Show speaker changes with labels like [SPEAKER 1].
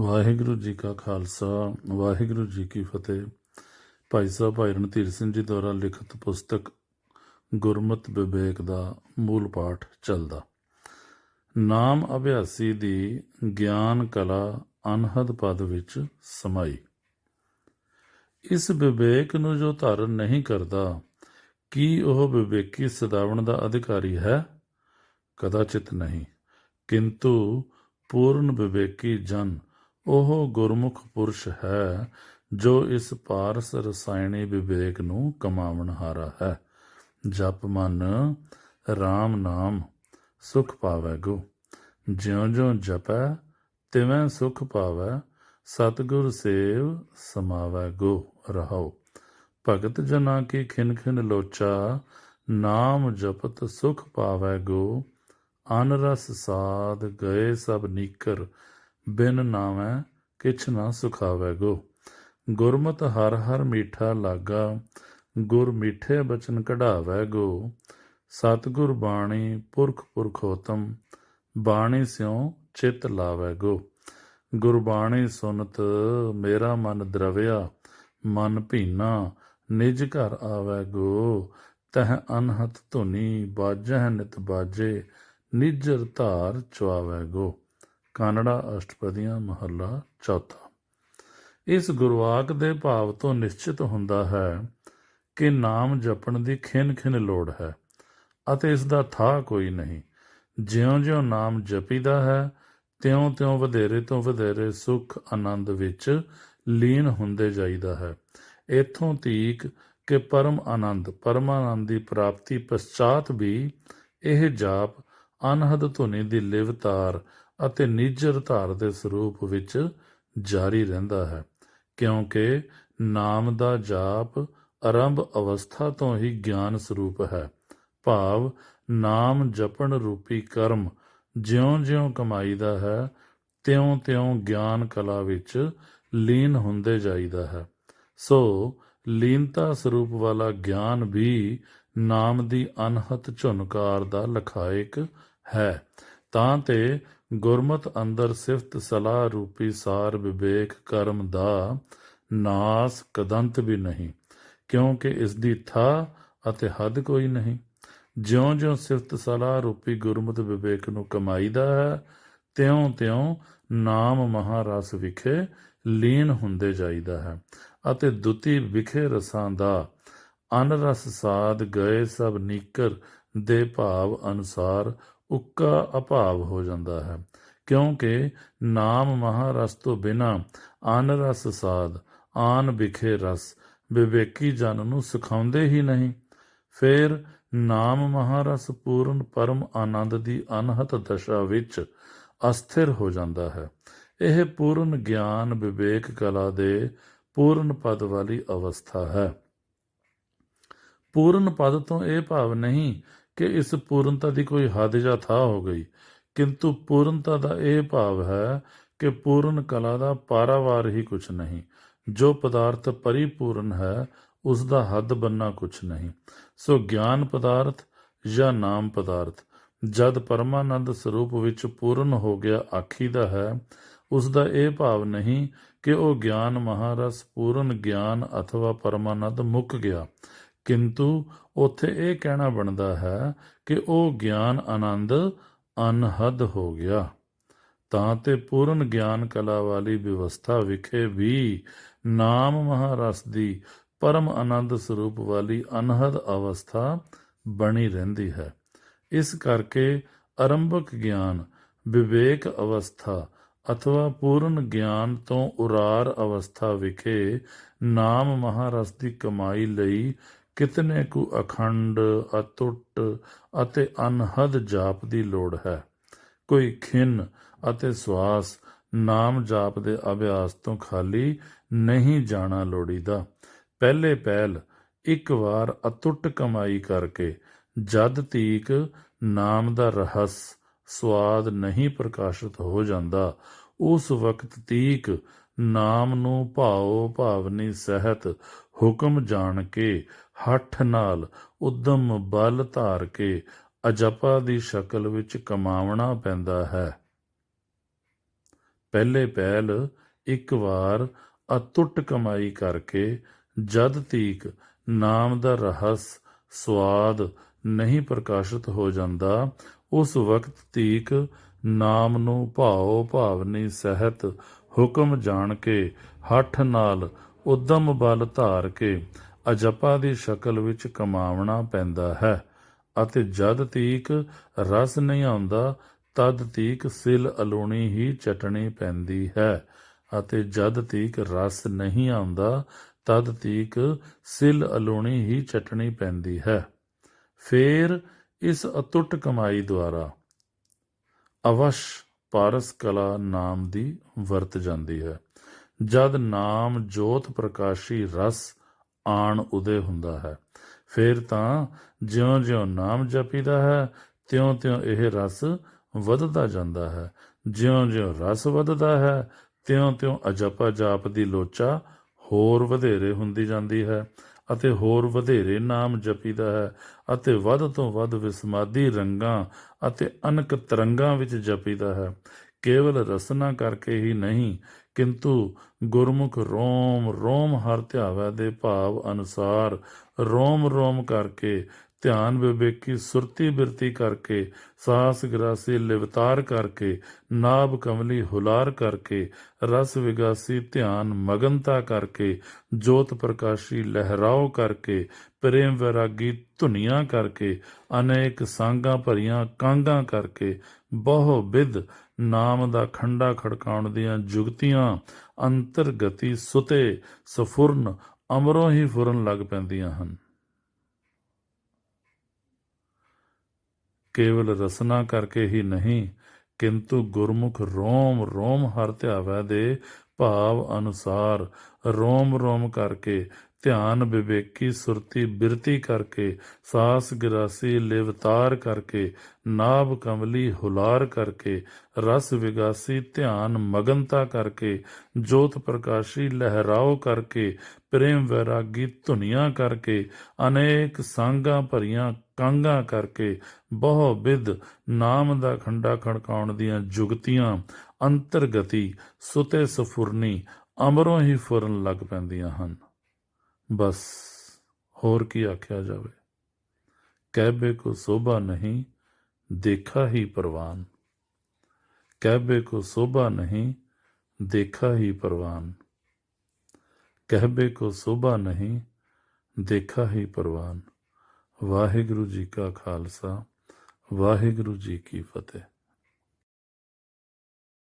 [SPEAKER 1] ਵਾਹਿਗੁਰੂ ਜੀ ਕਾ ਖਾਲਸਾ, ਵਾਹਿਗੁਰੂ ਜੀ ਕੀ ਫਤਿਹ। ਭਾਈ ਸਾਹਿਬ, ਭਾਈ ਰਣਧੀਰ ਸਿੰਘ ਜੀ ਦੁਆਰਾ ਲਿਖਤ ਪੁਸਤਕ ਗੁਰਮਤਿ ਵਿਵੇਕ ਦਾ ਮੂਲ ਪਾਠ ਚੱਲਦਾ। ਨਾਮ ਅਭਿਆਸੀ ਦੀ ਗਿਆਨ ਕਲਾ ਅਨਹਦ ਪਦ ਵਿੱਚ ਸਮਾਈ। ਇਸ ਵਿਵੇਕ ਨੂੰ ਜੋ ਧਾਰਨ ਨਹੀਂ ਕਰਦਾ, ਕੀ ਉਹ ਵਿਵੇਕੀ ਸਦਾਵਣ ਦਾ ਅਧਿਕਾਰੀ ਹੈ? ਕਦਾਚਿਤ ਨਹੀਂ। ਕਿੰਤੂ ਪੂਰਨ ਵਿਵੇਕੀ ਜਨ ਉਹ ਗੁਰਮੁਖ ਪੁਰਸ਼ ਹੈ, ਜੋ ਇਸ ਪਾਰਸ ਰਸਾਇਣੀ ਵਿਵੇਕ ਨੂੰ ਕਮਾਵਣਹਾਰਾ ਹੈ। ਜਪ ਮਨ RAM ਨਾਮ, ਸੁਖ ਪਾਵੈਗੋ ਜਿਉ ਜਿਉਂ ਜਪੈ, ਤਿਵੇਂ ਸੁਖ ਪਾਵੈ, ਸਤਿਗੁਰ ਸੇਵ ਸਮਾਵੈਗੋ ਰਹਾਉ। ਭਗਤ ਜਨਾ ਕੀ ਖਿਨ ਖਿਨ ਲੋਚਾ, ਨਾਮ ਜਪਤ ਸੁਖ ਪਾਵੈਗੋ ਅਨ ਰਸ ਸਾਧ ਗਏ ਸਭ ਨੀਕਰ ਬਿਨ ਨਾਮੈ ਕਿਛ ਨਾ ਸੁਖਾਵੈ ਗੋ ਗੁਰਮਤ ਹਰ ਹਰ ਮੀਠਾ ਲਾਗਾ, ਗੁਰ ਮੀਠੇ ਬਚਨ ਕਢਾਵੈਗੋ। ਸਤਿਗੁਰ ਬਾਣੀ ਪੁਰਖ ਪੁਰਖੋਤਮ, ਬਾਣੀ ਸਿਉ ਚਿਤ ਲਾਵੈਗੋ। ਗੁਰਬਾਣੀ ਸੁਨਤ ਮੇਰਾ ਮਨ ਦਰਵਿਆ, ਮਨ ਭੀਨਾ ਨਿਜ ਘਰ ਆਵੈ ਗੋ ਤਹ ਅਨਹਤ ਧੁਨੀ ਬਾਜਹਿ ਨਿਤ ਬਾਜੇ ਨਿਜਰ ਧਾਰ ਚੁਆਵੈਗੋ। ਕਾਨੜਾ ਅਸ਼ਟਪਦੀਆਂ ਮਹੱਲਾ ਚੌਥਾ। ਇਸ ਗੁਰਵਾਕ ਦੇ ਭਾਵ ਤੋਂ ਨਿਸ਼ਚਿਤ ਹੁੰਦਾ ਹੈ ਕਿ ਨਾਮ ਜਪਣ ਦੀ ਖਿਨ ਖਿਨ ਲੋੜ ਹੈ ਅਤੇ ਇਸ ਦਾ ਥਾਂ ਕੋਈ ਨਹੀਂ। ਜਿਉਂ-ਜਿਉਂ ਨਾਮ ਜਪੀਦਾ ਹੈ, ਤਿਉਂ-ਤਿਉਂ ਵਧੇਰੇ ਤੋਂ ਵਧੇਰੇ ਸੁਖ, ਆਨੰਦ ਵਿੱਚ ਲੀਨ ਹੁੰਦੇ ਜਾਈਦਾ ਹੈ। ਇਥੋਂ ਤੀਕ ਕਿ ਪਰਮ ਆਨੰਦ, ਪਰਮਾਨੰਦ ਦੀ ਪ੍ਰਾਪਤੀ ਪਛਾਤ ਵੀ ਇਹ ਜਾਪ ਅਨਹਦ ਧੁਨੀ ਦੀ ਲਿਵਤਾਰ ਅਤੇ ਨਿਜਰ ਧਾਰ ਦੇ ਸਰੂਪ ਵਿੱਚ ਜਾਰੀ ਰਹਿੰਦਾ ਹੈ, ਕਿਉਂਕਿ ਨਾਮ ਦਾ ਜਾਪ ਆਰੰਭ ਅਵਸਥਾ ਤੋਂ ਹੀ ਗਿਆਨ ਸਰੂਪ ਹੈ। ਭਾਵ, ਨਾਮ ਜਪਣ ਰੂਪੀ ਕਰਮ ਜਿਉਂ-ਜਿਉਂ ਕਮਾਈਦਾ ਹੈ, ਤਿਉਂ-ਤਿਉਂ ਗਿਆਨ ਕਲਾ ਵਿੱਚ ਲੀਨ ਹੁੰਦੇ ਜਾਈਦਾ ਹੈ। ਸੋ, ਲੀਨਤਾ ਸਰੂਪ ਵਾਲਾ ਗਿਆਨ ਵੀ ਨਾਮ ਦੀ ਅਨਹਤ ਝੁਨਕਾਰ ਦਾ ਲਖਾਇਕ ਹੈ। ਤਾਂ ਤੇ ਗੁਰਮਤ ਅੰਦਰ ਸਿਫਤ ਸਲਾਹ ਰੂਪੀ ਸਾਰ ਵਿਵੇਕ ਕਰਮ ਦਾ ਨਾਸ ਕਦੰਤ ਵੀ ਨਹੀਂ, ਕਿਉਂਕਿ ਇਸ ਦੀ ਥਾ ਅਤੇ ਹੱਦ ਕੋਈ ਨਹੀਂ। ਜਿਉਂ-ਜਿਉਂ ਸਿਫਤ ਸਲਾਹ ਰੂਪੀ ਗੁਰਮਤ ਵਿਵੇਕ ਨੂੰ ਕਮਾਈਦਾ ਹੈ, ਤਿਉਂ-ਤਿਉਂ ਨਾਮ ਮਹਾਰਸ ਵਿਖੇ ਲੀਨ ਹੁੰਦੇ ਜਾਈਦਾ ਹੈ ਅਤੇ ਦੁਤੀ ਵਿਖੇ ਰਸਾਂ ਦਾ ਅਨਰਸ ਸਾਧ ਗਏ ਸਭ ਨੀਕਰ ਦੇ ਭਾਵ ਅਨੁਸਾਰ ਉੱਕਾ ਅਭਾਵ ਹੋ ਜਾਂਦਾ ਹੈ, ਕਿਉਂਕਿ ਨਾਮ ਮਹਾਰਸ ਤੋਂ ਬਿਨਾ ਅਨਰਸ ਸਾਧ, ਆਨ ਵਿਖੇ ਰਸ, ਵਿਵੇਕੀ ਜਨ ਨੂੰ ਸਿਖਾਉਂਦੇ ਹੀ ਨਹੀਂ। ਫਿਰ ਨਾਮ ਮਹਾਰਸ ਪੂਰਨ ਪਰਮ ਆਨੰਦ ਦੀ ਅਨਹਤ ਦਸ਼ਾ ਵਿੱਚ ਅਸਥਿਰ ਹੋ ਜਾਂਦਾ ਹੈ। ਇਹ ਪੂਰਨ ਗਿਆਨ ਵਿਵੇਕ ਕਲਾ ਦੇ ਪੂਰਨ ਪਦ ਵਾਲੀ ਅਵਸਥਾ ਹੈ। ਪੂਰਨ ਪਦ ਤੋਂ ਇਹ ਭਾਵ ਨਹੀਂ ਕਿ ਇਸ ਪੂਰਨਤਾ ਦੀ ਕੋਈ ਹੱਦ ਜਾਂ ਥਾਂ ਹੋ ਗਈ। ਕਿੰਤੂ ਪੂਰਨਤਾ ਦਾ ਇਹ ਭਾਵ ਹੈ ਕਿ ਪੂਰਨ ਕਲਾ ਦਾ ਪਾਰਾਵਾਰ ਹੀ ਕੁਛ ਨਹੀਂ। ਜੋ ਪਦਾਰਥ ਪਰਿਪੂਰਨ ਹੈ, ਉਸ ਦਾ ਹੱਦ ਬੰਨਾ ਕੁਛ ਨਹੀਂ। ਸੋ ਗਿਆਨ ਪਦਾਰਥ ਜਾਂ ਨਾਮ ਪਦਾਰਥ, ਜਦ ਪਰਮਾਨੰਦ ਸਰੂਪ ਵਿੱਚ ਪੂਰਨ ਹੋ ਗਿਆ ਆਖੀਦਾ ਹੈ, ਉਸ ਦਾ ਇਹ ਭਾਵ ਨਹੀਂ ਕਿ ਉਹ ਗਿਆਨ ਮਹਾਰਸ ਪੂਰਨ ਗਿਆਨ ਅਥਵਾ ਪਰਮਾਨੰਦ ਮੁੱਕ ਗਿਆ। ਕਿੰਤੂ ਉੱਥੇ ਇਹ ਕਹਿਣਾ ਬਣਦਾ ਹੈ ਕਿ ਉਹ ਗਿਆਨ ਆਨੰਦ ਅਨਹਦ ਹੋ ਗਿਆ। ਤਾਂ ਤੇ ਪੂਰਨ ਗਿਆਨ ਕਲਾ ਵਾਲੀ ਵਿਵਸਥਾ ਵਿਖੇ ਵੀ ਨਾਮ ਮਹਾਰਸ ਦੀ ਪਰਮ ਆਨੰਦ ਸਰੂਪ ਵਾਲੀ ਅਨਹਦ ਅਵਸਥਾ ਬਣੀ ਰਹਿੰਦੀ ਹੈ। ਇਸ ਕਰਕੇ ਆਰੰਭਕ ਗਿਆਨ, ਵਿਵੇਕ ਅਵਸਥਾ ਅਥਵਾ ਪੂਰਨ ਗਿਆਨ ਤੋਂ ਉਰਾਰ ਅਵਸਥਾ ਵਿਖੇ ਨਾਮ ਮਹਾਰਸ ਦੀ ਕਮਾਈ ਲਈ ਕਿਤਨੇ ਕੁ ਅਖੰਡ, ਅਤੁੱਟ ਅਤੇ ਅਨਹਦ ਜਾਪ ਦੀ ਲੋੜ ਹੈ? ਕੋਈ ਖਿੰਨ ਅਤੇ ਸਵਾਸ ਨਾਮ ਜਾਪ ਦੇ ਅਭਿਆਸ ਤੋਂ ਖਾਲੀ ਨਹੀਂ ਜਾਣਾ ਲੋੜੀਦਾ। ਪਹਿਲੇ ਪਹਿਲ, ਇੱਕ ਵਾਰ ਅਤੁੱਟ ਕਮਾਈ ਕਰਕੇ ਜਦ ਤੀਕ ਨਾਮ ਦਾ ਰਹੱਸ, ਸਵਾਦ ਨਹੀਂ ਪ੍ਰਕਾਸ਼ਿਤ ਹੋ ਜਾਂਦਾ, ਉਸ ਵਕਤ ਤੀਕ ਨਾਮ ਨੂੰ ਭਾਉ ਭਾਵਨੀ ਸਹਿਤ ਹੁਕਮ ਜਾਣ ਕੇ, ਹੱਠ ਨਾਲ ਉਦਮ ਬਲ ਧਾਰ ਕੇ, ਅਜਪਾ ਦੀ ਸ਼ਕਲ ਵਿੱਚ ਕਮਾਉਣਾ ਪੈਂਦਾ ਹੈ। ਪਹਿਲੇ ਪਹਿਲ ਇੱਕ ਵਾਰ ਅਤੁੱਟ ਕਮਾਈ ਕਰਕੇ, ਜਦ ਤੀਕ ਨਾਮ ਦਾ ਰਹੱਸ, ਸਵਾਦ ਨਹੀਂ ਪ੍ਰਕਾਸ਼ਿਤ ਹੋ ਜਾਂਦਾ, ਉਸ ਵਕਤ ਤੀਕ ਨਾਮ ਨੂੰ ਭਾਉ ਭਾਵਨੀ ਸਹਿਤ ਹੁਕਮ ਜਾਣ ਕੇ, ਹੱਠ ਨਾਲ ਉਦਮ ਬਲ ਧਾਰ ਕੇ ਅਜਪਾ ਦੀ ਸ਼ਕਲ ਵਿੱਚ ਕਮਾਵਣਾ ਪੈਂਦਾ ਹੈ ਅਤੇ ਜਦ ਤੀਕ ਰਸ ਨਹੀਂ ਆਉਂਦਾ, ਤਦ ਤੀਕ ਸਿਲ ਅਲੂਣੀ ਹੀ ਚਟਣੀ ਪੈਂਦੀ ਹੈ ਅਤੇ ਜਦ ਤੀਕ ਰਸ ਨਹੀਂ ਆਉਂਦਾ, ਤਦ ਤੀਕ ਸਿਲ ਅਲੂਣੀ ਹੀ ਚਟਣੀ ਪੈਂਦੀ ਹੈ। ਫੇਰ ਇਸ ਅਤੁੱਟ ਕਮਾਈ ਦੁਆਰਾ ਅਵਸ਼ ਪਾਰਸ ਕਲਾ ਨਾਮ ਦੀ ਵਰਤ ਜਾਂਦੀ ਹੈ। ਜਦ ਨਾਮ ਜੋਤ ਪ੍ਰਕਾਸ਼ੀ ਰਸ ਆਣ ਉਦੇ ਹੁੰਦਾ ਹੈ, ਫਿਰ ਤਾਂ ਜਿਉਂ-ਜਿਉਂ ਨਾਮ ਜਪੀਦਾ ਹੈ, ਤਿਉਂ-ਤਿਉਂ ਇਹ ਰਸ ਵੱਧਦਾ ਜਾਂਦਾ ਹੈ। ਜਿਉਂ-ਜਿਉਂ ਰਸ ਵੱਧਦਾ ਹੈ, ਤਿਉਂ-ਤਿਉਂ ਅਜਪਾ ਜਾਪ ਦੀ ਲੋਚਾ ਹੋਰ ਵਧੇਰੇ ਹੁੰਦੀ ਜਾਂਦੀ ਹੈ। ਅਤੇ ਹੋਰ ਵਧੇਰੇ ਨਾਮ ਜਪੀਦਾ ਹੈ ਅਤੇ ਵੱਧ ਤੋਂ ਵੱਧ ਵਿਸਮਾਦੀ ਰੰਗਾਂ ਅਤੇ ਅਨਕ ਤਰੰਗਾਂ ਵਿੱਚ ਜਪੀਦਾ ਹੈ। ਕੇਵਲ ਰਸਨਾ ਕਰਕੇ ਹੀ ਨਹੀਂ, ਕਿੰਤੂ ਗੁਰਮੁਖ ਰੋਮ ਰੋਮ ਹਰ ਧਿਆਵੈ ਦੇ ਭਾਵ ਅਨੁਸਾਰ ਰੋਮ ਰੋਮ ਕਰਕੇ ਧਿਆਨ ਵਿਵੇਕੀ ਸੁਰਤੀ ਬਿਰਤੀ ਕਰਕੇ, ਸਾਸ ਗਰਾਸੀ ਲਿਵਤਾਰ ਕਰਕੇ, ਨਾਭ ਕਮਲੀ ਹੁਲਾਰ ਕਰਕੇ, ਰਸ ਵਿਗਾਸੀ ਧਿਆਨ ਮਗਨਤਾ ਕਰਕੇ, ਜੋਤ ਪ੍ਰਕਾਸ਼ੀ ਲਹਿਰਾਓ ਕਰਕੇ, ਪ੍ਰੇਮ ਵਿਰਾਗੀ ਧੁਨੀਆਂ ਕਰਕੇ, ਅਨੇਕ ਸੰਗਾਂ ਭਰੀਆਂ ਕਾਂਗਾਂ ਕਰਕੇ, ਬਹੁ ਵਿਦ ਨਾਮ ਦਾ ਖੰਡਾ ਖੜਕਾਉਣ ਦੀਆਂ ਜੁਗਤੀਆਂ ਅੰਤਰਗਤੀ ਸੁਤੇ, ਸਫੁਰਨ, ਅਮਰੋਂ ਹੀ ਫੁਰਨ ਲੱਗ ਪੈਂਦੀਆਂ ਹਨ। ਕੇਵਲ ਰਸਨਾ ਕਰਕੇ ਹੀ ਨਹੀਂ, ਕਿੰਤੂ ਗੁਰਮੁਖ ਰੋਮ ਰੋਮ ਹਰ ਧਿਆਵੈ ਦੇ ਭਾਵ ਅਨੁਸਾਰ ਰੋਮ ਰੋਮ ਕਰਕੇ ਧਿਆਨ ਵਿਵੇਕੀ ਸੁਰਤੀ ਬਿਰਤੀ ਕਰਕੇ, ਸਾਸ ਗਿਰਾਸੀ ਲਿਵਤਾਰ ਕਰਕੇ, ਨਾਭ ਕਮਲੀ ਹੁਲਾਰ ਕਰਕੇ, ਰਸ ਵਿਗਾਸੀ ਧਿਆਨ ਮਗਨਤਾ ਕਰਕੇ, ਜੋਤ ਪ੍ਰਕਾਸ਼ੀ ਲਹਿਰਾਓ ਕਰਕੇ, ਪ੍ਰੇਮ ਵੈਰਾਗੀ ਧੁਨੀਆਂ ਕਰਕੇ, ਅਨੇਕ ਸੰਗਾਂ ਭਰੀਆਂ ਕਾਂਗਾਂ ਕਰਕੇ, ਬਹੁ ਵਿਦ ਨਾਮ ਦਾ ਖੰਡਾ ਖੜਕਾਉਣ ਦੀਆਂ ਜੁਗਤੀਆਂ, ਅੰਤਰਗਤੀ ਸੁਤੇ ਸਫੁਰਨੀ ਅਮਰੋਂ ਹੀ ਫੁਰਨ ਲੱਗ ਪੈਂਦੀਆਂ ਹਨ। ਬਸ ਹੋਰ ਕੀ ਆਖਿਆ ਜਾਵੇ ਕਹਿਬੇ ਕੋ ਸੋਭਾ ਨਹੀਂ ਦੇਖਾ ਹੀ ਪ੍ਰਵਾਨ ਕਹਿਬੇ ਕੋ ਸੋਭਾ ਨਹੀਂ ਦੇਖਾ ਹੀ ਪ੍ਰਵਾਨ ਕਹਿਬੇ ਕੋ ਸੋਭਾ ਨਹੀਂ ਦੇਖਾ ਹੀ ਪ੍ਰਵਾਨ ਵਾਹਿਗੁਰੂ ਜੀ ਕਾ ਖਾਲਸਾ ਵਾਹਿਗੁਰੂ ਜੀ ਕੀ ਫਤਿਹ